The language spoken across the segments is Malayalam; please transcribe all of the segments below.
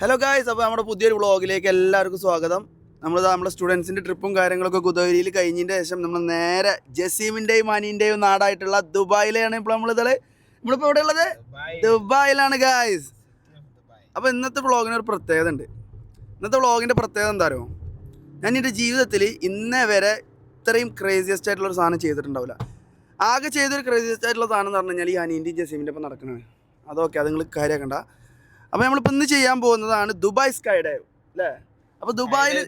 ഹലോ ഗായ്സ് അപ്പോൾ നമ്മുടെ പുതിയൊരു വ്ളോഗിലേക്ക് എല്ലാവർക്കും സ്വാഗതം. നമ്മൾ നമ്മുടെ സ്റ്റുഡൻസിന്റെ ട്രിപ്പും കാര്യങ്ങളൊക്കെ കുതവരിയിൽ കഴിഞ്ഞതിന്റെ ശേഷം നമ്മൾ നേരെ ജസീമിന്റെയും അനീന്റെയും നാടായിട്ടുള്ള ദുബായിലാണ് ഇപ്പോൾ നമ്മളിതൾ നമ്മളിപ്പോൾ ഇവിടെ ഉള്ളത് ദുബായിലാണ് ഗായ്സ് അപ്പോൾ ഇന്നത്തെ വ്ളോഗിന് ഒരു പ്രത്യേകത ഉണ്ട്. ഇന്നത്തെ വ്ളോഗിന്റെ പ്രത്യേകത എന്താ അറിയോ? ഞാൻ എന്റെ ജീവിതത്തിൽ ഇന്നേ വരെ ഇത്രയും ക്രേസിയസ്റ്റ് ആയിട്ടുള്ള ഒരു സാധനം ചെയ്തിട്ടുണ്ടാവില്ല. ആകെ ചെയ്തൊരു ക്രേസിയസ്റ്റ് ആയിട്ടുള്ള സാധനം എന്ന് പറഞ്ഞു കഴിഞ്ഞാൽ ഈ അനീന്റെയും ജസീമിന്റെ ഒപ്പം നടക്കുന്നത് അതൊക്കെ അത് നിങ്ങൾ കാര്യമാക്കണ്ട. അപ്പോൾ നമ്മളിപ്പോൾ ഇന്ന് ചെയ്യാൻ പോകുന്നതാണ് ദുബായ് സ്കൈ ഡൈവ് അല്ലേ? അപ്പോൾ ദുബായിൽ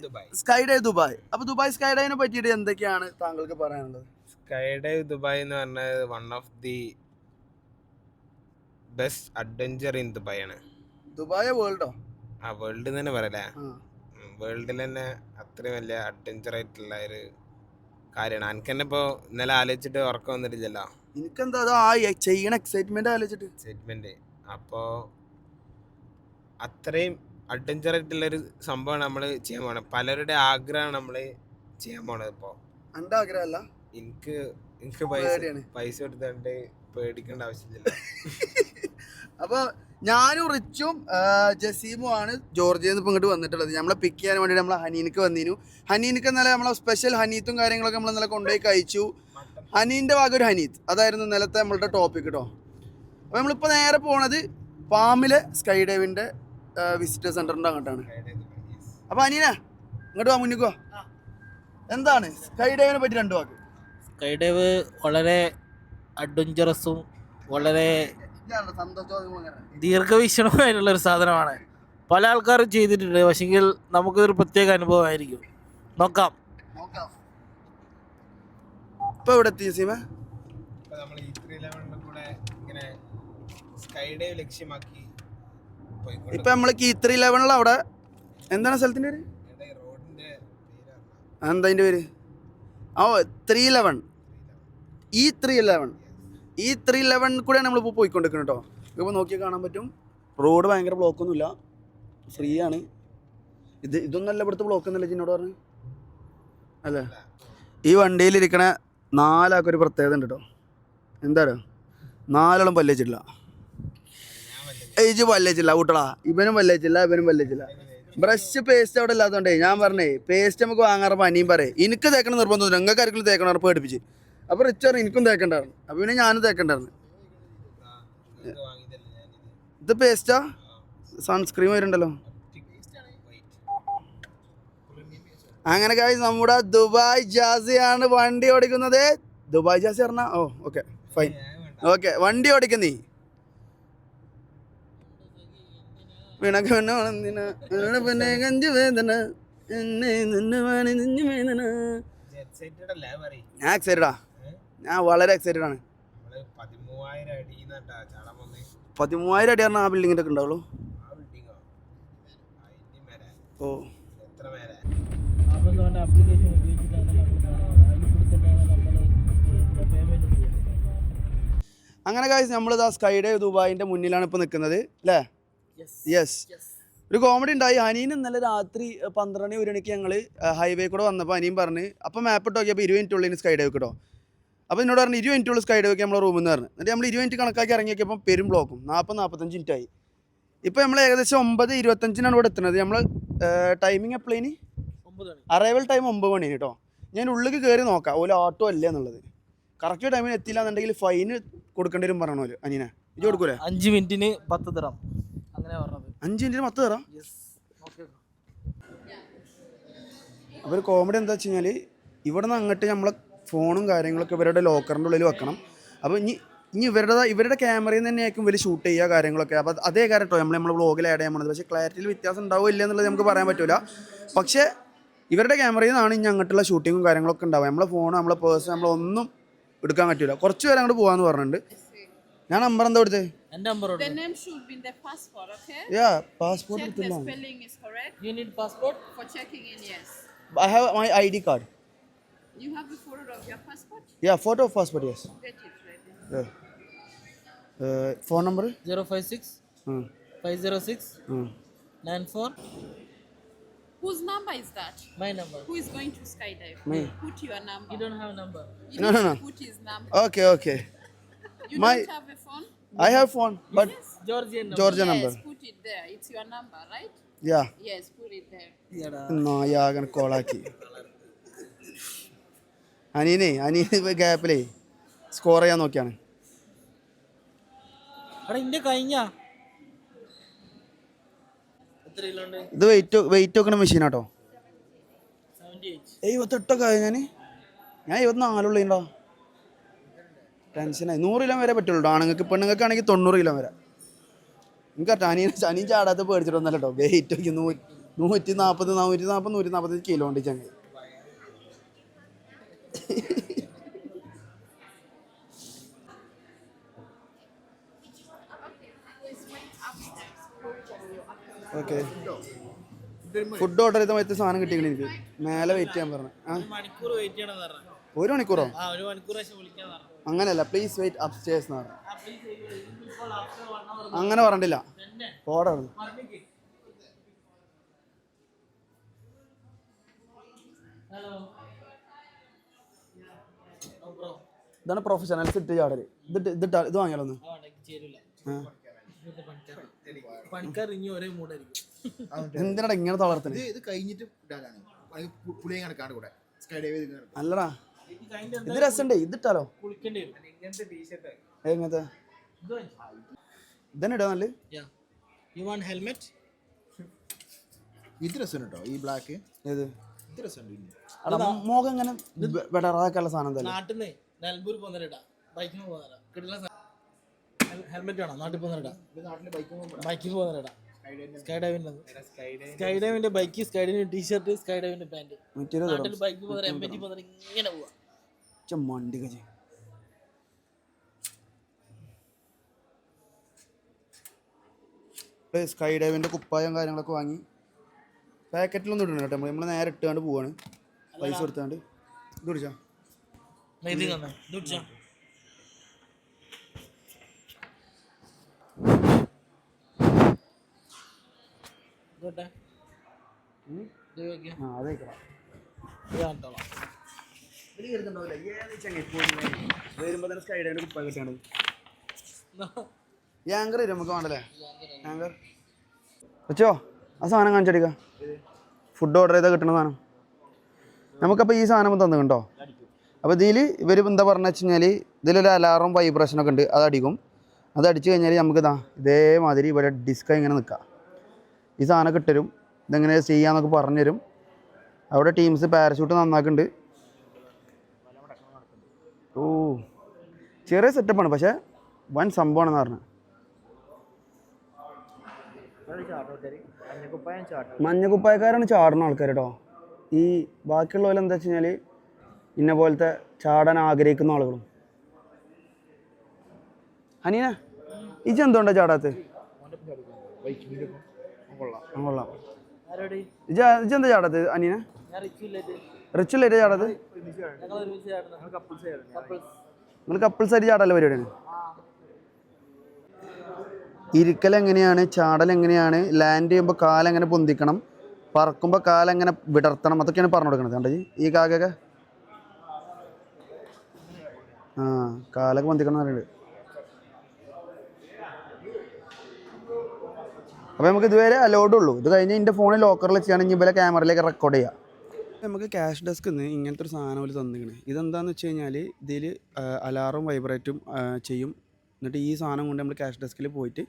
സ്കൈ ഡൈവ് ദുബായ്. അപ്പോൾ ദുബായ് സ്കൈ ഡൈവിനെ പറ്റിയിട്ട് എന്തൊക്കെയാണ് താങ്കൾക്ക് പറയാനുള്ളത്? സ്കൈ ഡൈവ് ദുബായ് എന്ന് പറഞ്ഞത് one of the best adventure in Dubai ആണ്. ദുബായ് വേൾഡോ? ആ വേൾഡ് തന്നെ പറയലേ വേൾഡിൽ തന്നെ അത്രയും വലിയ അഡ്വഞ്ചർ ആയിട്ടുള്ള ഒരു കാര്യമാണ്. എനിക്ക് തന്നെ ഇപ്പോൾ ഇന്നലെ ആലോചിച്ചിട്ട് ഉറക്കം വന്നിട്ടില്ലല്ലോ? എനിക്കെന്താ ആ ചെയ്യണ എക്സൈറ്റ്മെന്റ് ആലോചിച്ചിട്ട്. എക്സൈറ്റ്മെന്റ് അപ്പോൾ അത്രയും അഡ്വഞ്ചർ ആയിട്ടുള്ളൊരു സംഭവമാണ് നമ്മൾ ചെയ്യാൻ പോണത്. പലരുടെ ആഗ്രഹമാണ് നമ്മൾ ചെയ്യാൻ പോണത് ഇപ്പോൾ എന്റെ ആഗ്രഹമല്ല. എനിക്ക് എനിക്ക് പൈസ പേടിയാണ്. പൈസ കൊടുത്തോണ്ട് പേടിക്കേണ്ട ആവശ്യമില്ല. അപ്പോൾ ഞാനും റിച്ചും ആ, ജസീമും ആണ് ജോർജിയിൽ നിന്ന് ഇപ്പം ഇങ്ങോട്ട് വന്നിട്ടുള്ളത്. നമ്മളെ പിക്ക് ചെയ്യാൻ വേണ്ടി നമ്മളെ ഹനീനക്ക് വന്നിരുന്നു ഹനീനക്ക് ഇന്നലെ നമ്മളെ സ്പെഷ്യൽ ഹനീത്തും കാര്യങ്ങളൊക്കെ നമ്മൾ ഇന്നലെ കൊണ്ടുപോയി കഴിച്ചു. ഹനീന്റെ ഭാഗം ഒരു ഹനീത്ത്. അതായിരുന്നു ഇന്നലത്തെ നമ്മളുടെ ടോപ്പിക് കേട്ടോ അപ്പോൾ നമ്മളിപ്പോൾ നേരെ പോണത് പാമിലെ സ്കൈ ഡൈവിന്റെ വിസിറ്റർ സെന്ററിന്റെ അങ്ങോട്ടാണ്. അപ്പോൾ അനീന ഇങ്ങോട്ട് വാ മുന്നിക്കോ എന്താണ് സ്കൈ ഡൈവിനെ പറ്റി രണ്ട് വാക്ക്? സ്കൈ ഡൈവ് വളരെ അഡ്വഞ്ചറസും വളരെ സന്തോഷം ദീർഘവീക്ഷണമായിട്ടുള്ള ഒരു സാധനമാണ്. പല ആൾക്കാരും ചെയ്തിട്ടുണ്ട് പക്ഷെങ്കിൽ നമുക്കൊരു പ്രത്യേക അനുഭവമായിരിക്കും. നോക്കാം. നോക്കാം. ഇപ്പൊ ഇവിടെ എത്തി സീമ? ഇപ്പൊ നമ്മൾ ഈ ത്രീ ലെവലിന്റെ കൂടെ ഇങ്ങനെ സ്കൈ ഡൈവ് ലക്ഷ്യമാക്കി ഇപ്പൊ നമ്മൾ കീ ത്രീ ലെവനിൽ അവിടെ എന്താണ് സ്ഥലത്തിന്റെ പേര്? എന്താ അതിന്റെ പേര്? ഓ ത്രീ ലെവൻ ഈ ത്രീ ലെവൻ ഈ ത്രീ ലെവൻ കൂടെയാണ് നമ്മളിപ്പോൾ പോയിക്കൊണ്ടിരിക്കുന്നത് കേട്ടോ. ഇപ്പോൾ നോക്കിയാൽ കാണാൻ പറ്റും. റോഡ് ഭയങ്കര ബ്ലോക്കൊന്നുമില്ല. ഫ്രീ ആണ് ഇത് ഇതൊന്നല്ല ഇവിടുത്തെ ബ്ലോക്ക് എന്നല്ലേ ജിന്നോട് പറഞ്ഞു? അല്ലേ? ഈ വണ്ടിയിലിരിക്കണ നാലാൾക്കൊരു പ്രത്യേകത ഉണ്ട് കേട്ടോ. എന്താ പറയുക നാലോളം പല്ലേച്ചിട്ടില്ല ഏജ് വല്ലേച്ചില്ല കൂട്ടടാ ഇവനും വല്ലേച്ചില്ല ഇവനും വല്ലേച്ചില്ല ബ്രഷ് പേസ്റ്റ് അവിടെ ഇല്ലാത്തതുകൊണ്ടേ ഞാൻ പറഞ്ഞേ പേസ്റ്റ് നമുക്ക് വാങ്ങാറ പനിയും പറയും. എനിക്ക് തേക്കണം നിർബന്ധമില്ല നിങ്ങൾക്ക് ആർക്കും തേക്കണം പേടിപ്പിച്ച് അപ്പോൾ റിച്ച് പറഞ്ഞു എനിക്കും തേക്കണ്ടായിരുന്നു. അപ്പോൾ പിന്നെ ഞാനും തേക്കണ്ടായിരുന്നു. ഇത് പേസ്റ്റാ സൺസ്ക്രീം വരുന്നുണ്ടല്ലോ. അങ്ങനെ കാര്യം നമ്മുടെ ദുബായ് ജാസിയാണ് വണ്ടി ഓടിക്കുന്നത്. ദുബായ് ജാസി പറഞ്ഞ? ഓ ഓക്കെ ഫൈൻ ഓക്കെ വണ്ടി ഓടിക്കുന്നീ. എന്നെ നിന്നു വാണി നിന്നു വേദന. ഞാൻ എക്സൈറ്റഡാ ഞാൻ വളരെ എക്സൈറ്റഡ് ആണ്. പതിമൂവായിരം അടി പറഞ്ഞാൽ ആ ബിൽഡിങ്ങിന്റെ ഒക്കെ ഉണ്ടാവുള്ളൂ. ആ ഓ. അങ്ങനെ കാര്യം നമ്മളിതാ സ്കൈഡേ ദുബായിന്റെ മുന്നിലാണ് ഇപ്പോൾ നിൽക്കുന്നത് അല്ലേ യെസ് ഒരു കോമഡി ഉണ്ടായി. അനീൻ ഇന്നലെ രാത്രി പന്ത്രണ്ട് ഒരു മണിക്ക് ഞങ്ങൾ ഹൈവേ കൂടെ വന്നപ്പോൾ അനിയും പറഞ്ഞ് അപ്പോൾ മാപ്പ് ഇട്ട് നോക്കിയപ്പോൾ ഇരുപത് മിനിറ്റ് ഉള്ളിൽ സ്കൈ ഡൈവ് കിട്ടോ അപ്പോൾ എന്നോട് പറഞ്ഞു ഇരുപത് മിനിറ്റ് ഉള്ളിൽ സ്കൈ ഡൈവ് നമ്മളെ റൂമിൽ നിന്ന് പറഞ്ഞു. എന്നിട്ട് നമ്മൾ ഇരുപത് മിനിറ്റ് കണക്കാക്കി ഇറങ്ങി നോക്കിയപ്പോൾ പെരും ബ്ലോക്കും നാൽപ്പത് നാൽപ്പത്തഞ്ച് മിനിറ്റ് ആയി. ഇപ്പോൾ നമ്മൾ ഏകദേശം ഒമ്പത് ഇരുപത്തഞ്ചിനാണ് ഇവിടെ എത്തുന്നത്. നമ്മൾ ടൈമിംഗ് എപ്പോഴേനി മണി. അറൈവൽ ടൈം ഒമ്പത് മണി കേട്ടോ. ഞാൻ ഉള്ളിൽ കയറി നോക്കാം. ഓല ഓട്ടോ അല്ല എന്നുള്ളത്. കറക്റ്റ് ടൈമിന് എത്തിയില്ല എന്നുണ്ടെങ്കിൽ ഫൈന് കൊടുക്കേണ്ടി വരും പറഞ്ഞോലോ അനീനെ ഇത് കൊടുക്കൂലേ? അഞ്ച് മിനിറ്റിന് പത്ത് തരാം. അഞ്ച് മിനിറ്റിന് പത്ത് തരാം. അപ്പോൾ ഒരു കോമഡി എന്താ വെച്ച് കഴിഞ്ഞാൽ ഇവിടെ നിന്ന് അങ്ങോട്ട് നമ്മളെ ഫോണും കാര്യങ്ങളൊക്കെ ഇവരുടെ ലോക്കറിന്റെ ഉള്ളിൽ വെക്കണം. അപ്പോൾ ഇനി ഇനി ഇവരുടെ ഇവരുടെ ക്യാമറയിൽ നിന്ന് തന്നെയായിരിക്കും വലിയ ഷൂട്ട് ചെയ്യുക കാര്യങ്ങളൊക്കെ. അപ്പോൾ അതേ കാര്യം കേട്ടോ നമ്മൾ നമ്മൾ വ്ളോഗിൽ ആഡ് ചെയ്യാൻ പോകുന്നത് പക്ഷേ ക്ലാരിറ്റിയിൽ വ്യത്യാസം ഉണ്ടാവില്ല എന്നുള്ളത് നമുക്ക് പറയാൻ പറ്റില്ല പക്ഷേ ഇവരുടെ ക്യാമറയിൽ നിന്നാണ് ഇനി അങ്ങോട്ടുള്ള ഷൂട്ടിങ്ങും കാര്യങ്ങളൊക്കെ ഉണ്ടാവുക. നമ്മളെ ഫോൺ നമ്മളെ പേഴ്സ് നമ്മളൊന്നും എടുക്കാൻ പറ്റില്ല കുറച്ച് പേര് അങ്ങോട്ട് പോകാമെന്ന് പറഞ്ഞിട്ടുണ്ട്. ഞാൻ നമ്പർ എന്താ കൊടുത്തത് എൻ്റെ number The name should be in the passport, okay? Yeah passport Check the എടുത്തില്ല spelling is correct you need passport for checking in, yes. I have my I D card You have the photo of your passport? Yeah photo of passport yes Get it ready. Phone number zero five six five zero six nine four Whose number is that? My number Who is going to skydive? Me. Put your number. You don't have number You No, need no, to no. Put his number. Okay okay You My- don't have a phone? I have phone but Georgian Georgia yes, number put it there. It's your number, right? Yeah Yes, put it there. നായാകൻ കോളാക്കി അനിയനെ അനിയൻ ഗ്യാപ്പിലേ സ്കോർ ചെയ്യാൻ നോക്കിയാണ്. എടാ ഇന്റെ കഴിഞ്ഞ. എത്ര കിലോ ഉണ്ട്? ഇത് വെയിറ്റ് വെയിറ്റ് വെക്കണ മെഷീനാട്ടോ സെവന്റി എയ്റ്റ് എഴുപത്തെട്ടൊക്കെ ആയി ഞാൻ ഞാൻ എഴുപത്തിനാലുള്ളോ ടെൻഷനായി നൂറ് കിലോ വരെ പറ്റുള്ളൂ ആണുങ്ങൾക്ക്. പെണ്ണുങ്ങൾക്ക് ആണെങ്കിൽ തൊണ്ണൂറ് കിലോ വരെ. എനിക്ക് അനിയൻ അനിയൻ ചാടാത്ത പേടിച്ചിട്ടൊന്നല്ല കേട്ടോ വെയിറ്റ് ഒക്കെ നൂ നൂറ്റി നാൽപ്പത് നൂറ്റി നാൽപ്പത് നൂറ്റി നാൽപ്പത്തഞ്ച് കിലോ ഉണ്ട് ചങ്ങ ഓക്കെ. ഫുഡ് ഓർഡർ ചെയ്ത മറ്റേ സാധനം കിട്ടിയെങ്കിൽ എനിക്ക്. മേലെ വെയിറ്റ് ചെയ്യാൻ പറഞ്ഞു. ആ? ഒരു മണിക്കൂറോ? ആ ഒരു മണിക്കൂർ ശേഷം വിളിക്കാന്ന് പറഞ്ഞു. അങ്ങനെയല്ല പ്ലീസ് വെയിറ്റ് അപ്സ്റ്റേഴ്സ് എന്ന് പറഞ്ഞു. അങ്ങനെ പറഞ്ഞില്ല ബ്രോ ഇതാണ് പ്രൊഫഷണൽസ് ഇട്ട് ചാടൽ. ഇതിട്ട് ഇതിട്ട് ഇത് വാങ്ങിയാലോ ഒന്ന് എന്തിനാടാ ഇങ്ങനെ തളർത്തുന്നത് ഇത് കഴിഞ്ഞിട്ട് അല്ലടാ. ഇത് രസണ്ടേ ഇതിട്ടാലോ? എങ്ങനത്തെ. ഇതന്നെ ഇടാ നല്ല. You want helmet? ഇത് രസം കേട്ടോ ഈ ബ്ലാക്ക് ഏത്? ഇത് രസമുണ്ട് മുഖം ഇങ്ങനെ വെടറാക്കാനുള്ള സാധനം തന്നെ നാട്ടിൽ നിന്ന് നിലമ്പൂർ പോകുന്നവരിടാ ബൈക്കിന് പോകുന്നവരാ കിട്ടുന്ന ഹെൽമെറ്റ് വേണം? നാട്ടിൽ പോകുന്നവരിടാ ബൈക്കിൽ പോകുന്നവരിടാ സ്കൈ ഡൈവിന്റെ സ്കൈ ഡൈവിന്റെ ബൈക്ക് സ്കൈ ഡൈവിന്റെ ടീഷർട്ട് സ്കൈ ഡൈവിന്റെ പാന്റ് നാട്ടിൽ ബൈക്ക് പോകുന്നവർ എം പറ്റി പോകുന്നവർ ഇങ്ങനെ പോവാ. Dirham. മണ്ടി കജി സ്കൈ ഡൈവിന്റെ കുപ്പായം കാര്യങ്ങളൊക്കെ വാങ്ങി പാക്കറ്റിലൊന്നും ഇടണം കേട്ടോ നമ്മൾ നേരെ ഇട്ടുകൊണ്ട് പോവാണ്. പൈസ കൊടുത്താണ്ട്. ഇത് കുടിച്ചാ? ഇത് യാങ്കർ നമുക്ക് വേണ്ടല്ലേ? യാങ്കർ സാധനം കാണിച്ചടിക്ക ഫുഡ് ഓർഡർ ചെയ്താൽ കിട്ടുന്ന സാധനം. നമുക്കപ്പോൾ ഈ സാധനം തന്നു കണ്ടോ? അപ്പോൾ ഇതിൽ ഇവർ എന്താ പറഞ്ഞു വെച്ച് കഴിഞ്ഞാൽ ഇതിലൊരു അലാറും വൈബ്രേഷനൊക്കെ ഉണ്ട്. അത് അടിക്കും. അത് അടിച്ചു കഴിഞ്ഞാൽ നമുക്ക് ഇതാ ഇതേമാതിരി ഇവിടെ ഡിസ്ക് ഇങ്ങനെ നിൽക്കാം ഈ സാധനം കിട്ടരും ഇതെങ്ങനെ ചെയ്യാന്നൊക്കെ പറഞ്ഞുതരും അവിടെ ടീംസ് പാരഷൂട്ട് നന്നാക്കുന്നുണ്ട്. ഓ ചെറിയ സെറ്റപ്പാണ് പക്ഷേ വൻ സംഭവമാണെന്ന് പറഞ്ഞു. മഞ്ഞക്കുപ്പായക്കാരാണ് ചാടുന്ന ആൾക്കാർ കേട്ടോ ഈ ബാക്കിയുള്ളവർ എന്താ വെച്ച് കഴിഞ്ഞാൽ ഇന്ന പോലത്തെ ചാടാൻ ആഗ്രഹിക്കുന്ന ആളുകളും. അനീന ഇജ് എന്തുകൊണ്ടാ ചാടാത്ത? കൊള്ളാം? ഇജ ഇജ് എന്താ ചാടാത്ത അനീന ഞാൻ rich ചാടത്. നിങ്ങൾ കപ്പിൾസ് ആയിട്ട് ചാടാനുള്ള പരിപാടിയാണ് ഇരിക്കൽ എങ്ങനെയാണ് ചാടൽ എങ്ങനെയാണ് ലാൻഡ് ചെയ്യുമ്പോൾ കാലെങ്ങനെ പൊന്തിക്കണം പറക്കുമ്പോൾ കാലെങ്ങനെ വിടർത്തണം അതൊക്കെയാണ് പറഞ്ഞു കൊടുക്കുന്നത്. കണ്ടത് ഈ? കാക്ക ആ കാലൊക്കെ പൊന്തിക്കണം എന്ന് പറയുന്നത്. അപ്പോൾ നമുക്ക് ഇതുവരെ അലോഡുള്ളൂ ഇത് കഴിഞ്ഞ് എന്റെ ഫോണിൽ ലോക്കറിൽ വെച്ചാണെങ്കിൽ ഇവരെ ക്യാമറയിലേക്ക് റെക്കോർഡ് ചെയ്യാം. നമുക്ക് ക്യാഷ് ഡെസ്ക് ഇങ്ങനത്തെ ഒരു സാധനം പോലെ തന്നിക്കണേ. ഇതെന്താണെന്ന് വെച്ച് കഴിഞ്ഞാൽ ഇതിൽ അലാറും വൈബ്രേറ്റും ചെയ്യും. എന്നിട്ട് ഈ സാധനം കൊണ്ട് നമ്മൾ ക്യാഷ് ഡെസ്കിൽ പോയിട്ട്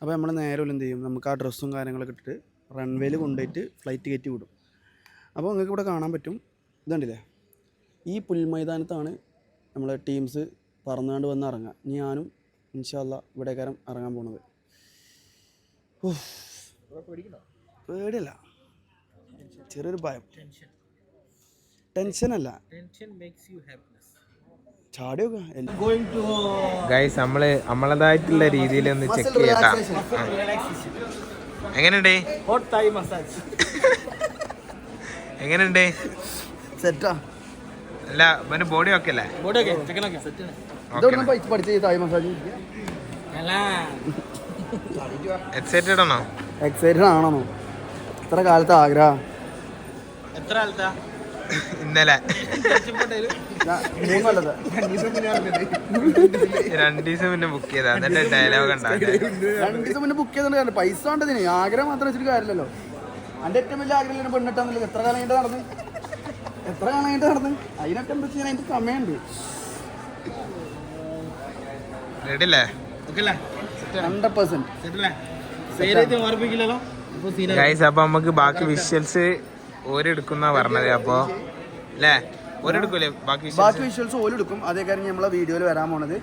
അപ്പോൾ നമ്മൾ നേരെ എന്ത് ചെയ്യും? നമുക്ക് ആ ഡ്രസ്സും കാര്യങ്ങളൊക്കെ ഇട്ടിട്ട് റൺവേയിൽ കൊണ്ടുപോയിട്ട് ഫ്ലൈറ്റ് കയറ്റി വിടും. അപ്പോൾ നിങ്ങൾക്ക് ഇവിടെ കാണാൻ പറ്റും. ഇതുണ്ടല്ലേ? ഈ പുൽമൈതാനത്താണ് നമ്മളെ ടീംസ് പറന്നുകൊണ്ട് വന്ന് ഇറങ്ങുക ഞാനും ഇൻഷാല്ല ഇവിടെ കാരം ഇറങ്ങാൻ പോണത്. പേടിയല്ല. ചെറിയൊരു ഭയം. To ഗൈസ് നമ്മൾ നമ്മളതായിട്ടുള്ള രീതിയിൽ ഒന്ന് ചെക്ക് ചെയ്യട്ടാ. എങ്ങനെയുണ്ട്. എങ്ങനെയുണ്ട്? സെറ്റാ. അല്ല അവന് ബോഡി ഒക്കെ അല്ലേ. എക്സൈറ്റഡ് ആണോ. എക്സൈറ്റഡ് ആണോ? ഇത്ര കാലത്തെ ആഗ്രഹം? എത്ര ആൾക്കാ ഇന്നലെ. രണ്ടു ദിവസം മുന്നേ ബുക്ക് ചെയ്താ എന്നിട്ട് ഡയലോഗ് രണ്ട് ദിവസം മുന്നേ ബുക്ക് കാര്യമില്ല പൈസ ഉണ്ടതിന് ആഗ്രഹം മാത്രം വെച്ചിട്ട് കാര്യമല്ലോ അന്റെ ഏറ്റവും വലിയ ആഗ്രഹം പെണ്ണിട്ടാന്നില്ല എത്ര കാലം കഴിഞ്ഞിട്ട് നടന്ന്? എത്ര കാലം കഴിഞ്ഞിട്ട് നടന്ന്? അതിനൊക്കെ എന്താ ചെയ്യാൻ? അതിന്റെ സമയമുണ്ട്. റെഡി അല്ലേ ഹൺഡ്രഡ് പെർസെന്റ് ഗൈസ് അപ്പൊ നമുക്ക് ബാക്കി വിഷ്വൽസ് ഓരെടുക്കുന്ന പറഞ്ഞത് അപ്പൊ അല്ലേ ഓരെടുക്കൂലേ? ബാക്കി വിഷ്വൽസ്? ബാക്കി വിഷ്വൽസ് ഓരെടുക്കും. അതേ കാര്യം നമ്മളെ വീഡിയോയിൽ വരാൻ പോണത്.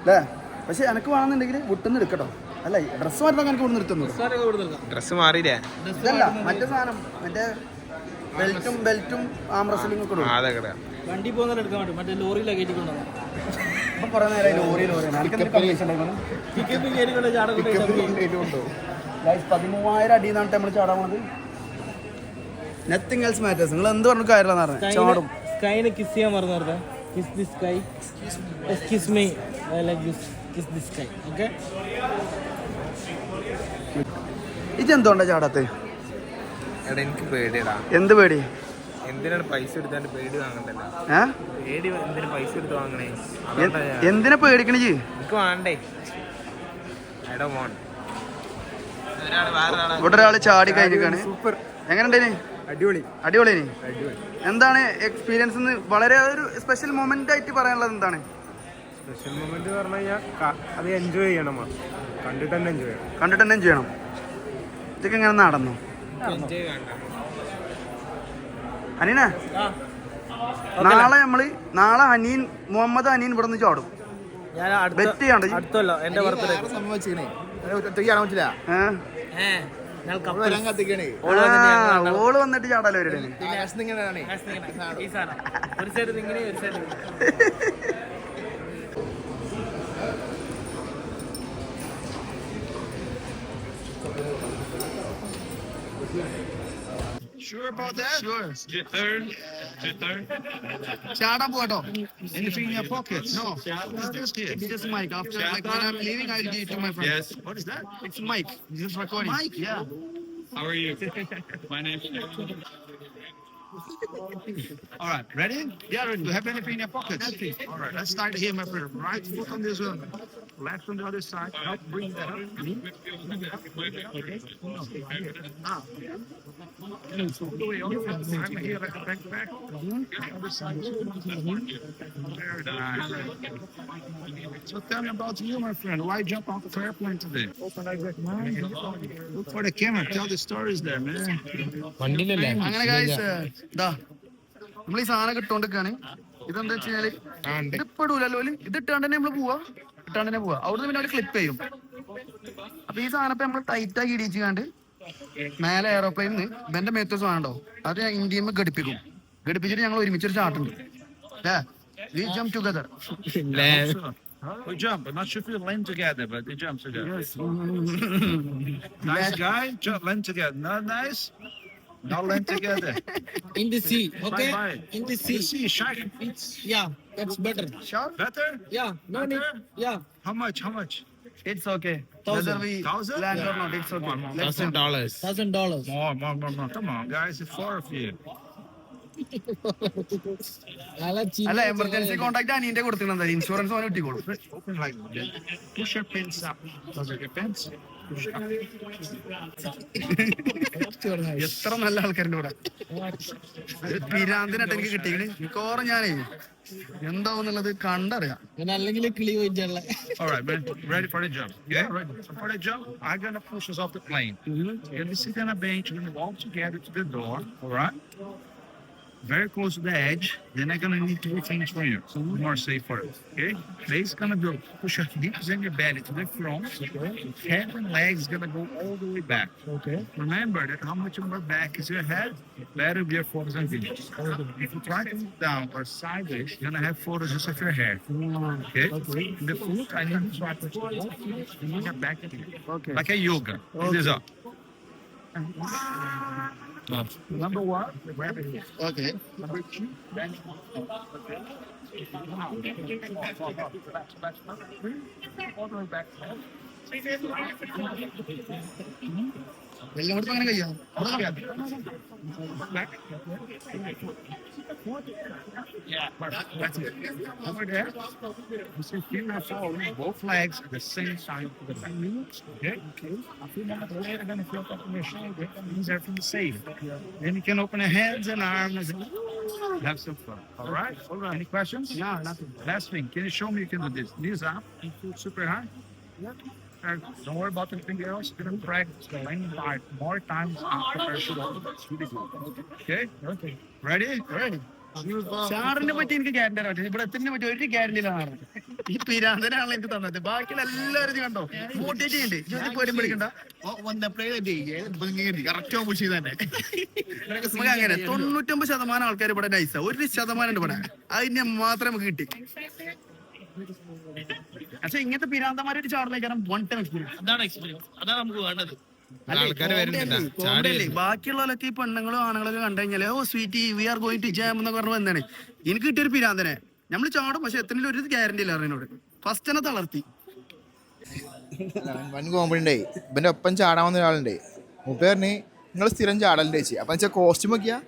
അല്ലേ പക്ഷെ എനിക്ക് വേണമെന്നുണ്ടെങ്കിൽ വിട്ടുന്ന് എടുക്കട്ടോ. അല്ല? ഡ്രസ്സ് മാറ്റാൻ എനിക്ക് ഇവിടെ നിർത്തുന്നു ഡ്രസ് മാറിയില്ലേ? ഇതല്ല മറ്റേ സാധനം മറ്റേ ബെൽറ്റും ബെൽറ്റും ആം റെസ്ലിംഗ് ഒക്കെ വണ്ടി പോകുന്ന എടുക്കാൻ വേണ്ടി മറ്റേ ലോറിയിലാണ് കയറ്റി കൊണ്ടുവന്നു കുറെ നേരം ലോറി ലോറി. പതിമൂവായിരം അടി എന്നാണ് നമ്മൾ ചാടാൻ പോണത്. നത്തിങ് എൽസ് മാറ്റേഴ്സ് നിങ്ങൾ എന്ത് പറഞ്ഞു കാര്യമില്ലെന്ന് പറഞ്ഞു. ചാടും. സ്കൈനെ കിസ് ചെയ്യാൻ മറന്നു പറഞ്ഞ. Kiss the sky excuse me kiss the sky okay ഇതെന്തുകൊണ്ടാ ചാടാത്ത? എടാ എനിക്ക് പേടിയടാ. എന്ത് പേടി? എന്തിനാണ് പൈസ എടുത്താണ്ട് പേടി വാങ്ങണ്ടല്ലോ പേടി എന്തിനാ പൈസ എടുത്ത് വാങ്ങണേ? എന്തിനാ പേടിക്കണേ ജി? എനിക്ക് വേണ്ടേ? ഇവിടെ ഒരാൾ ചാടി കഴിഞ്ഞിരിക്കാണ് എങ്ങനെ എങ്ങനെയുണ്ടേനി അടിപൊളി. അടിപൊളി എന്താണ് എക്സ്പീരിയൻസ് വളരെ ഒരു സ്പെഷ്യൽ മൊമെന്റ് ആയിട്ട് പറയാനുള്ളത് എന്താണ്? സ്പെഷ്യൽ മൊമെന്റ് പറഞ്ഞു കഴിഞ്ഞാൽ അത് എൻജോയ് ചെയ്യണം കണ്ടിട്ട് തന്നെ എൻജോയ് ചെയ്യണം. കണ്ടിട്ട് തന്നെ എൻജോയ് ചെയ്യണം. ഇതൊക്കെ എങ്ങനെ നടന്നു? അനീന നാളെ നമ്മൾ നാളെ അനീൻ മുഹമ്മദ് അനീൻ ഇവിടെ നിന്ന് ചാടും. ഞാൻ അടുത്ത ബെറ്റ് ചെയ്യണ്ട. അടുത്തല്ലോ എന്റെ ബർത്ത്ഡേ സംഭവിച്ചേ ഒറ്റയ്ക്ക് കാണാൻ പറ്റില്ല? ഏ? ഞാൻ നമ്മൾ ഒരു സൈഡ് ഇങ്ങനെ ഒരു വന്നിട്ട് Sure about that? Sure. Your third? Your third? Shut up, Wato. Anything in your pocket? No. What is this here? It's just mic. After like, when I'm leaving, I'll give it to my friend. Yes. What is that? It's mic. This is recording. Mic? Yeah. How are you? my name. Nick. All right, ready? Yeah, ready. Do You have anything in your pockets? Nothing. All right, let's start here, my friend. Right foot on this one, left on the other side. Help bring that up. Okay. Ah. All the way over. I'm here like a backpack. The other side. Very nice. So tell me about you, my friend. Why jump off the airplane today? Look for the camera. Tell the stories there, man. Hey, I'm guys. Uh, ഇതാ നമ്മൾ ഈ സാധനം കിട്ടോണ്ടിരിക്കാണ് ഇതെന്താ വെച്ച് കഴിഞ്ഞാൽ ഇതിപ്പോ ഇടൂലല്ലോ ഓൽ. ഇത് ഇട്ടാണ്ട് തന്നെ നമ്മൾ പോവാ. ഇട്ടാണ്ട് തന്നെ പോവാ. അവിടുന്ന് പിന്നെ അവർ ക്ലിപ്പ് ചെയ്യും. അപ്പൊ ഈ സാധനം ഇപ്പൊ നമ്മൾ ടൈറ്റ് ആക്കി ഇടിച്ചുകാണ്ട് മേലെ എയറോപ്ലെയിനിന്ന് ഇവന്റെ മേത്ത് സാധനം അത് ഞാൻ ഇന്ത്യയിൽ ഘടിപ്പിക്കും. ഘടിപ്പിച്ചിട്ട് ഞങ്ങൾ ഒരുമിച്ചൊരു ചാട്ടുണ്ട് അല്ലേ we jump together We jump. I'm not sure if we land together, but we jump together. nice guy, jump, land together. Not nice. Now land together. In the sea okay Bye bye. In the sea You see, shark eats yeah that's better better. Yeah no need Better. Yeah How much? How much? It's okay Thousand. Thousand? land or not it's okay Let's jump. Dollars thousand dollars More, more, more, more. Come on, guys. It's four of you. അല്ല എമർജൻസി കോണ്ടാക്ട് അനിയന്റെ കൊടുത്തിട്ടുണ്ട് ഇൻഷുറൻസ് അവന് കിട്ടിക്കോളും എത്ര നല്ല ആൾക്കാരുടെ കൂടെ പിരാന്തിനായിട്ട് എനിക്ക് കിട്ടിയത് മിക്കവാറും ഞാനേ എന്താവുന്നുള്ളത് കണ്ടറിയാം ഞാൻ അല്ലെങ്കിൽ കിളി പോയിട്ടുള്ള All right, man. Ready for the jump? Yeah, ready. So for the jump, I'm gonna push us off the plane. You're gonna sit on a bench. We're gonna walk together to the door. All right. Very close to the edge. Then I'm gonna need two things for you. So more safe for us. Okay. Face gonna go. Push your hips in your belly to the front. Okay. Head and legs gonna go all the way back. Okay. Remember that how much more back is your head, better be your photos and videos. If you try to look down or sideways, you're gonna have photos just of your hair. Okay. Ah, the foot, I need to try to feet back. Okay. Like a yoga. This is up. Ah. Number one, revenue. Okay. Number two, Number three, back. എല്ലാം കൂടി അങ്ങനെ കഴിയാം Yeah, perfect. That's it. Over there, you see female following both legs at the same time to the back. Okay? Okay. A few moments later, then if you look up in your shoulder, that means everything's safe. Then you can open your hands and arms and have some fun. All right? All right. Any questions? No, nothing. Last thing, can you show me you can do this? Knees up, and super high. Yeah. Don't worry about anything else. You're gonna practice the lane part more times after parachute. It's. Okay? Okay. Ready? Ready. സാറിനെ പറ്റി എനിക്ക് ഗ്യാരണ്ടി അറിയാം ഇവിടെ എത്തിന്റെ പറ്റി ഒരു ഗ്യാരണ്ടി ഗ്യാരണ്ടിയിലാണ് ഈ പിരാന്തനാണ് എനിക്ക് തന്നത് ബാക്കിയുള്ള എല്ലാവരും കണ്ടോ മോട്ടിവേറ്റ് ജോലി പോലും തന്നെ നമുക്ക് അങ്ങനെ തൊണ്ണൂറ്റൊമ്പത് ശതമാനം ആൾക്കാർ ഇവിടെ നൈസാ ഒരു ശതമാനം ഉണ്ട് ഇവിടെ അതിനെ മാത്രം നമുക്ക് കിട്ടി പക്ഷെ ഇങ്ങനത്തെ പിരാന്തമാരൊരു ചാറിലേക്കാരം വൺ ടൈം എക്സ്പീരിയൻസ് അതാണ് എക്സ്പീരിയൻസ് അതാണ് നമുക്ക് വേണ്ടത്. ബാക്കിയുള്ളവരൊക്കെ ഈ പെണ്ണുങ്ങളും ആണുങ്ങളൊക്കെ കണ്ടു കഴിഞ്ഞാൽ ഓ sweet we are going to jump എന്നൊക്കെ പറഞ്ഞു വന്നാണ് എനിക്ക് കിട്ടിയൊരു പിരാന്തനെ. നമ്മൾ ചാടും പക്ഷെ എത്ര ഒരു ഗ്യാരണ്ടി ഇല്ല അറിഞ്ഞോട് ഫസ്റ്റ് തന്നെ തളർത്തി. വൻ കോമഡി ഉണ്ടായി. ഇവന്റെ ഒപ്പം ചാടാവുന്ന ഒരാളുണ്ട്. മുപ്പേ പറഞ്ഞ് നിങ്ങൾ സ്ഥിരം ചാടലിന്റെ ചേച്ചി. അപ്പൊ വെച്ചാൽ കോസ്റ്റ്യൂം ഒക്കെയാ.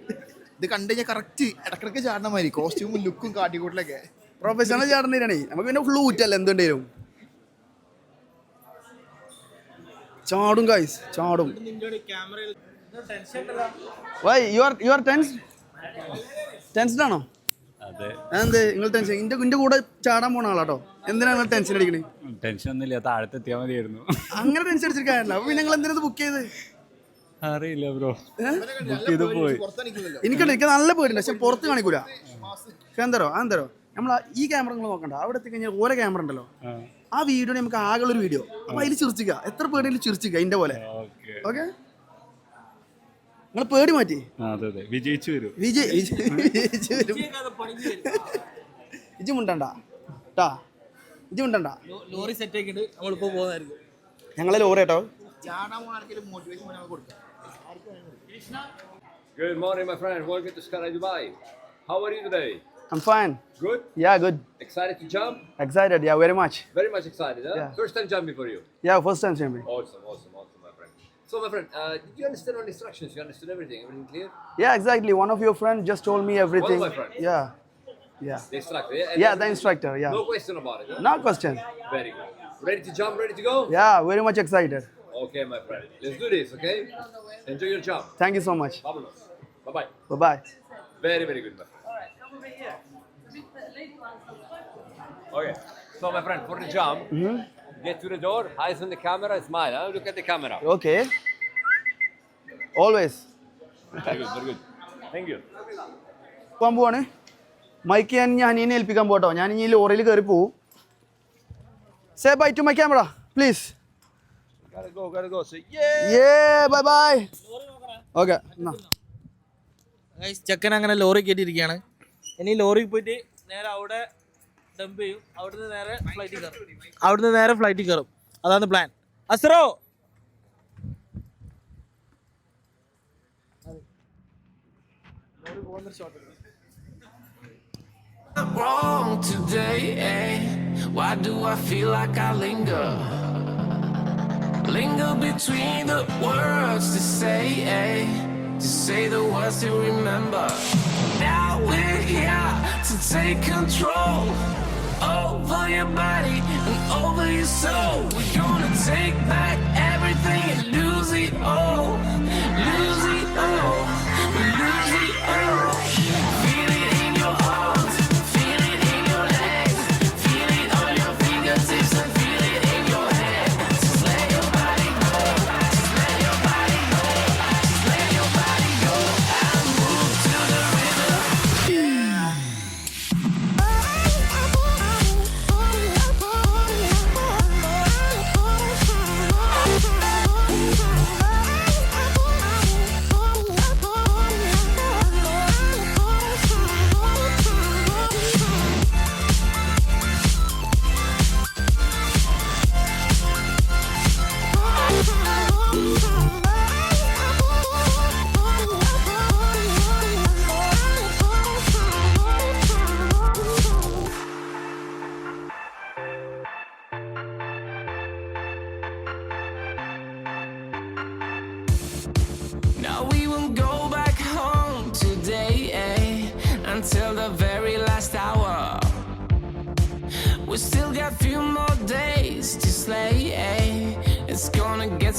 ഇത് കണ്ടു കഴിഞ്ഞാൽ കറക്റ്റ് ഇടക്കിടക്ക് ചാടണ മാതിരി. കോസ്റ്റ്യൂമും ലുക്കും കാട്ടിക്കൂട്ടിലൊക്കെ. പ്രൊഫഷണൽ ചാടുന്നതിനാണേ നമുക്ക് പിന്നെ ഫുള്ള് ഊറ്റല്ല? എന്തുണ്ടേലും ചാടും ഗൈസ് ചാടും. Why you are you are tense tensed ആണോ? അതെ. എന്ത് നിങ്ങൾ ടെൻഷൻ ഇന്റെ ഇന്റെ കൂടെ ചാടാൻ പോണ ആളാട്ടോ എന്തിനാണ് നിങ്ങൾ ടെൻഷൻ അടിക്കണേ? ടെൻഷൻ ഒന്നുമില്ല താഴത്തെത്തിയാൽ മതിയായിരുന്നു. അങ്ങനെ ടെൻഷൻ അടിച്ചിരിക്കാനല്ല അപ്പൊ പിന്നെ നിങ്ങൾ എന്തിനാ ബുക്ക് ചെയ്ത് അറിയില്ല ബ്രോ ബുക്ക് ചെയ്ത് പോയി. എനിക്കുണ്ട് എനിക്ക് നല്ല പേടില്ല പക്ഷെ പുറത്ത് കാണിക്കൂല. എന്തോ എന്തരോ എന്തരോ നമ്മൾ ഈ ക്യാമറ നിങ്ങൾ നോക്കണ്ട. അവിടെ എത്തി കഴിഞ്ഞാൽ ഓരോ ക്യാമറ ഉണ്ടല്ലോ. ആ. വീഡിയോ നമുക്ക് ആകെ ഒരു വീഡിയോ. അപ്പൊ അതിൽ ചിരിച്ചിക്ക എത്ര പേടിയിൽ ചിരിച്ചിക്ക എന്റെ പോലെ. ഓക്കെ. ഓക്കെ? നിങ്ങൾ പേടി മാറ്റി. ആ അതെ അതെ. വിജയിച്ചു വരും. വിജയ് വിജയ് വരും. ഇജ്ജ് മുണ്ടണ്ട. ട്ടാ. ഇജ്ജ് മുണ്ടണ്ട. ലോറി സെറ്റ് ആക്കിയിട്ട് നമ്മളിപ്പോ പോകുന്നതായിരിക്കും ഞങ്ങളെ ലോറി കേട്ടോ Good morning, my friend. Welcome to Sky Dubai. How are you today? I'm fine. Good? Yeah, good. Excited to jump? Excited. Yeah, very much. Very much excited, huh? Yeah. First time jumping for you. Yeah, first time me. Awesome, awesome, awesome, my friend. So, my friend, uh, did you understand all the instructions? You understood everything? Everything clear? Yeah, exactly. One of your friends just told me everything. One of my friends? Yeah. Yeah. The instructor, yeah? And Yeah, the instructor. Yeah. No question about it, huh? No question. Very good. Ready to jump? Ready to go? Yeah, very much excited. Okay, my friend. Let's do this, okay? Enjoy your jump. Thank you so much. Bye-bye. Bye bye. Very, very good, my friend. Okay. So, my friend, for the jump, Mm-hmm. get to the door, eyes on the camera, smile, huh? Look at the camera. Okay. Always. Very good, very good. Thank you. പോകാൻ പോവാണ് മൈക്ക് ഞാൻ ഞാൻ ഇനി ഏൽപ്പിക്കാൻ പോട്ടോ ഞാൻ ഇനി ലോറിയിൽ കയറി പോവും say bye to my camera please Gotta go, gotta go. So, a bye bye okay ചെക്കൻ അങ്ങനെ ലോറി കയറ്റിയിരിക്കുകയാണ് ഇനി ലോറിയിൽ പോയിട്ട് നേരെ അവിടെ ഡംപ് ചെയ്യും അവിടുന്ന് നേരെ ഫ്ലൈറ്റിൽ കയറും അവിടുന്ന് നേരെ ഫ്ലൈറ്റിൽ കയറും അതാണ് plan അസ്രോ wrong today? Eh? Why do I feel like I linger? Linger between the words to say, eh? To say the words to remember. Now we're here to take control over your body and over your soul. We're gonna take back everything and lose it all.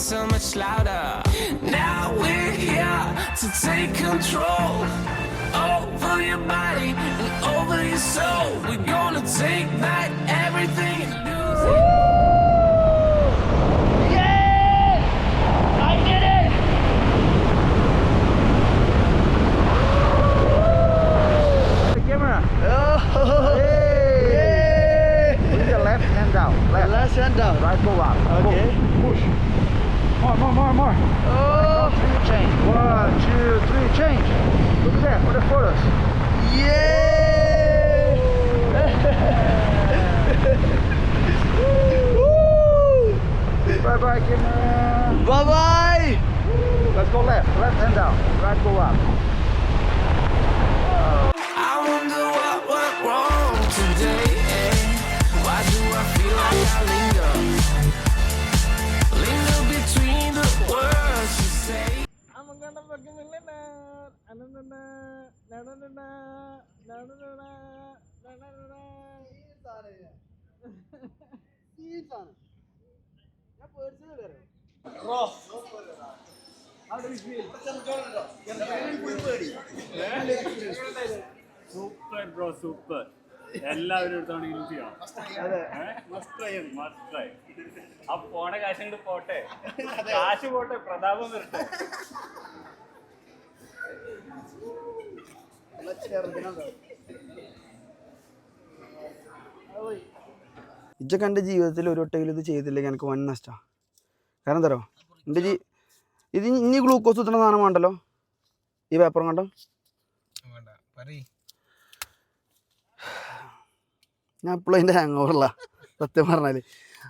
So much louder. Now we're here to take control over your body and over your soul. We're super bro super എല്ലാവരും എടുത്താണെങ്കിലും ചെയ്യാം മസ്റ്റ് ട്രൈ മസ്റ്റ് ട്രൈ ആ പോണ കാശ് കൊണ്ട് പോട്ടെ കാശ് പോട്ടെ പ്രതാപം വരട്ടെ ഇജ്ജൊക്കെ എന്റെ ജീവിതത്തിൽ ഒരു വട്ടെങ്കിലും ഇത് ചെയ്തില്ലെങ്കിൽ എനിക്ക് വൻ നഷ്ടമാണ് കാരണം തരോ എന്റെ ജീ ഇത് ഇനി ഗ്ലൂക്കോസ് കുത്തുന്ന സാധനം വേണ്ടല്ലോ? ഈ പേപ്പറും കണ്ടോ? ഞാൻ ഇപ്പോഴും അതിന്റെ ഹാങ് ഓവറില്ല സത്യം പറഞ്ഞാൽ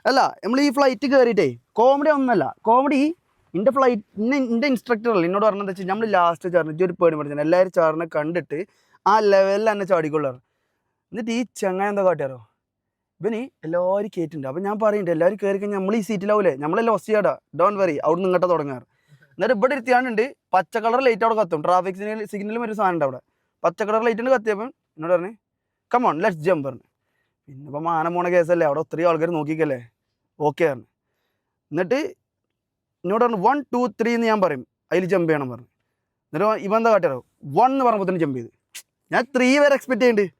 അല്ല നമ്മൾ ഈ ഫ്ലൈറ്റ് കയറിയിട്ടേ കോമഡി ഒന്നല്ല. കോമഡി എന്റെ ഫ്ലൈറ്റ് ഇന്നെ എന്റെ ഇൻസ്ട്രക്ടർ അല്ല എന്നോട് പറഞ്ഞത് വെച്ചാൽ നമ്മൾ ലാസ്റ്റ് ചേർന്ന്. ഇജ്ജ് ഒരു പേടി പഠിച്ചു എല്ലാവരും ചേർന്ന് കണ്ടിട്ട് ആ ലെവലിൽ തന്നെ ചാടിക്കൊള്ളു. എന്നിട്ട് ഈ ചെങ്ങായ എന്താ കാട്ടിയാറോ ഇവന് എല്ലാവരും കയറ്റുണ്ട് അപ്പം ഞാൻ പറയുന്നുണ്ട് എല്ലാവരും കയറി കഴിഞ്ഞാൽ നമ്മൾ ഈ സീറ്റിലാവൂലേ നമ്മളെല്ലാം ലോസ്റ്റ് ചെയ്യാടാ ഡോൺ വറി അവിടെ നിന്ന് ഇങ്ങോട്ട് തുടങ്ങാറ്. എന്നിട്ട് ഇവിടെ ഇരുത്തിയാണ്ട് പച്ച കളർ ലൈറ്റ് അവിടെ കത്തും. ട്രാഫിക് സിഗ്നൽ സിഗ്നലും ഒരു സാധനം ഉണ്ട് അവിടെ. പച്ച കളർ ലൈറ്റ് ഉണ്ട് കത്തിയപ്പം എന്നോട് പറഞ്ഞു കമോൺ ലെറ്റ്സ് ജമ്പ് പറഞ്ഞു. പിന്നെ ഇപ്പം മാനം പോണ കേസല്ലേ അവിടെ ഒത്തിരി ആൾക്കാർ നോക്കിക്കല്ലേ? ഓക്കെ പറഞ്ഞു. എന്നിട്ട് എന്നോട് പറഞ്ഞു വൺ ടു ത്രീ എന്ന് ഞാൻ പറയും. അതിൽ ജമ്പ് ചെയ്യണം പറഞ്ഞു. എന്നിട്ട് ഇവൻ എന്താ കാട്ടിയാലോ വൺ എന്ന് പറഞ്ഞപ്പോൾ തന്നെ ജമ്പ് ചെയ്ത്. ഞാൻ ത്രീ വരെ എക്സ്പെക്ട് ചെയ്യുന്നുണ്ട്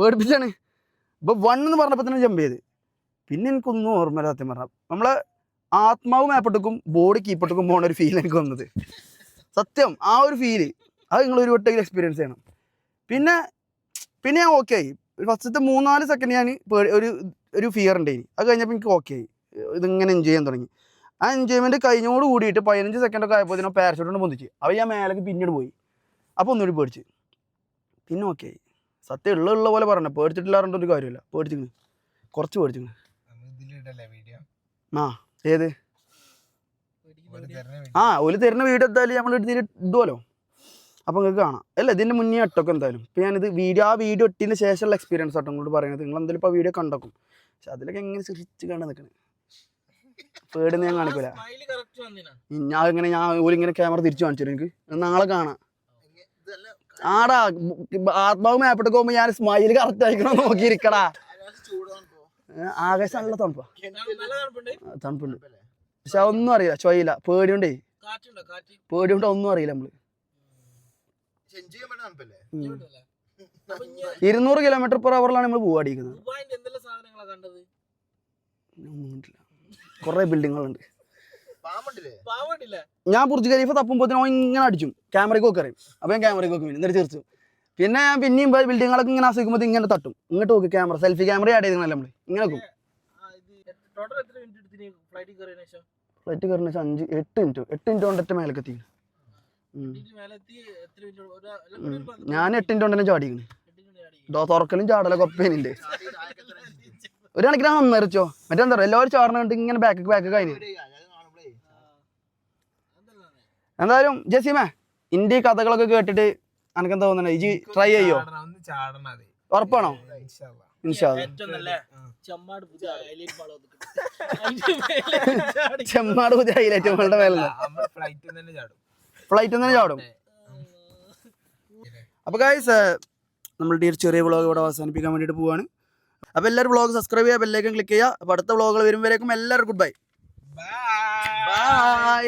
പേടിപ്പിച്ചാണ്. ഇപ്പോൾ വൺ എന്ന് പറഞ്ഞപ്പോൾ തന്നെ ജമ്പ് ചെയ്ത്. പിന്നെ എനിക്കൊന്നും ഓർമ്മയില്ല സത്യം പറഞ്ഞാൽ നമ്മളെ ആത്മാവ് മേപ്പെട്ടക്കും ബോഡി കീപ്പട്ടക്കും പോകുന്ന ഒരു ഫീൽ എനിക്ക് വന്നത്. സത്യം ആ ഒരു ഫീൽ അത് നിങ്ങൾ ഒരു വട്ടെങ്കിലും എക്സ്പീരിയൻസ് ചെയ്യണം. പിന്നെ പിന്നെ ഞാൻ ഓക്കെ ആയി. ഫസ്റ്റത്തെ മൂന്നാൽ സെക്കൻഡ് ഞാൻ ഒരു ഒരു ഫിയർ ഉണ്ടായി അത് കഴിഞ്ഞപ്പോൾ എനിക്ക് ഓക്കെ ആയി. ഇതിങ്ങനെ എൻജോയ് ചെയ്യാൻ തുടങ്ങി. ആ എൻജോയ്മെന്റ് കഴിഞ്ഞോട് കൂടിയിട്ട് പതിനഞ്ച് സെക്കൻഡൊക്കെ ആയപ്പോൾ ഇതിനോ പാരഷൂട്ട് കൊണ്ട് പൊന്തിച്ച്. അപ്പോൾ ഞാൻ മേലേക്ക് പിന്നീട് പോയി. അപ്പോൾ ഒന്നുകൂടി പേടിച്ച്. പിന്നെ ഓക്കെ സത്യം ഉള്ള ഉള്ള പോലെ പറഞ്ഞ പേടിച്ചിട്ടില്ല പറഞ്ഞിട്ട് ഒരു കാര്യമില്ല. പേടിച്ചിക്കണ്. കുറച്ച് പേടിച്ചിക്കണ്. ആ ഏത്? ആ ഒരു തരുന്ന വീഡിയോ എന്തായാലും നമ്മൾ ഇതിൽ ഇടുമല്ലോ അപ്പോൾ നിങ്ങൾക്ക് കാണാം. അല്ല ഇതിന്റെ മുന്നേ ഇട്ടൊക്കെ എന്തായാലും. ഇപ്പം ഞാനിത് വീഡിയോ ആ വീഡിയോ ഇട്ടതിന് ശേഷമുള്ള എക്സ്പീരിയൻസ് ആട്ടോ നിങ്ങളോട് പറയുന്നത് നിങ്ങൾ എന്തായാലും ഇപ്പോൾ വീഡിയോ കണ്ടോക്കും. പക്ഷെ അതിലൊക്കെ എങ്ങനെ സൃഷ്ടിച്ച് കണ്ട് നിൽക്കണേ പേടുന്ന ഞാൻ കാണിക്കൂല. ഞാൻ ഇങ്ങനെ ഞാൻ ഓലിങ്ങനെ ക്യാമറ തിരിച്ചു കാണിച്ചു എനിക്ക്. നാളെ കാണാം. ആടാ ആത്മാവ് മേപ്പിട്ട് പോകുമ്പോ ഞാൻ സ്മൈൽ കറക്റ്റ് ആയിക്കണോ നോക്കിയിരിക്കടാ. ആകാശം നല്ല തണുപ്പാ. തണുപ്പുണ്ട്. പക്ഷെ ഒന്നും അറിയില്ല ചൊയ്യില്ല പേടിയുണ്ടേ. പേടിയുണ്ട് ഒന്നും അറിയില്ല നമ്മൾ. ഇരുന്നൂറ് കിലോമീറ്റർ പെർ അവറിലാണ് നമ്മൾ പോവാടിക്കുന്നത് കൊറേ ബിൽഡിങ്ങുകളുണ്ട് ഞാൻ ബുർജ് ഖലീഫ തപ്പുമ്പോൾ ഇങ്ങനെ അടിച്ചു. ക്യാമറയ്ക്ക് ഒക്കെ അറിയും അപ്പോൾ ഞാൻ ക്യാമറയ്ക്ക് നോക്കും എന്നിട്ട് തീർച്ചു പിന്നെ ഞാൻ പിന്നെയും ബിൽഡിങ്ങുകളൊക്കെ ഇങ്ങനെ ആസ്വദിക്കുമ്പോൾ ഇങ്ങനെ തട്ടും. ഇങ്ങോട്ട് നോക്കി ക്യാമറ സെൽഫി ക്യാമറ ആഡ് ചെയ്തല്ലേ നമ്മൾ ഇങ്ങനെ നോക്കും ശേഷം? ഫ്ലൈറ്റ് കയറുന്ന വെച്ചാൽ അഞ്ച് എട്ട് മിനിറ്റ് എട്ട് മിനിറ്റ് കൊണ്ട് ഒറ്റ മേലേക്ക് എത്തി ഞാൻ എട്ട് മിനിറ്റ് കൊണ്ട് തന്നെ ദോ തുറക്കലും ചാടലൊക്കെ ഒപ്പേനുണ്ട് ഒരു കണക്കിന് നന്നരച്ചോ മറ്റെന്താ പറയുക എല്ലാവരും ചാടണ കണ്ടിട്ട് ഇങ്ങനെ ബാക്ക് ബാക്ക് കഴിഞ്ഞു എന്തായാലും ജസീമേ ഇന്ത്യ കഥകളൊക്കെ കേട്ടിട്ട് എനിക്കെന്താ തോന്നുന്നത്? ഇജി ട്രൈ ചെയ്യോ? ഉറപ്പാണോ. ചെമ്മാട് പുതിയ ഹൈലൈറ്റ് നമ്മളുടെ മേലെ ഫ്ലൈറ്റിൽ തന്നെ ചാടും. ഫ്ലൈറ്റ് തന്നെ ചാടും. അപ്പൊ ഗായ്സ് നമ്മളുടെ ഒരു ചെറിയ വ്ളോഗ് ഇവിടെ അവസാനിപ്പിക്കാൻ വേണ്ടിട്ട് പോവാണ്. അപ്പൊ എല്ലാവരും വ്ളോഗ് സബ്സ്ക്രൈബ് ചെയ്യുക ബെല്ലേക്കും ക്ലിക്ക് ചെയ്യുക. അപ്പൊ അടുത്ത വ്ളോഗുകൾ വരുമ്പോഴേക്കും എല്ലാവർക്കും ഗുഡ് ബൈ ബൈ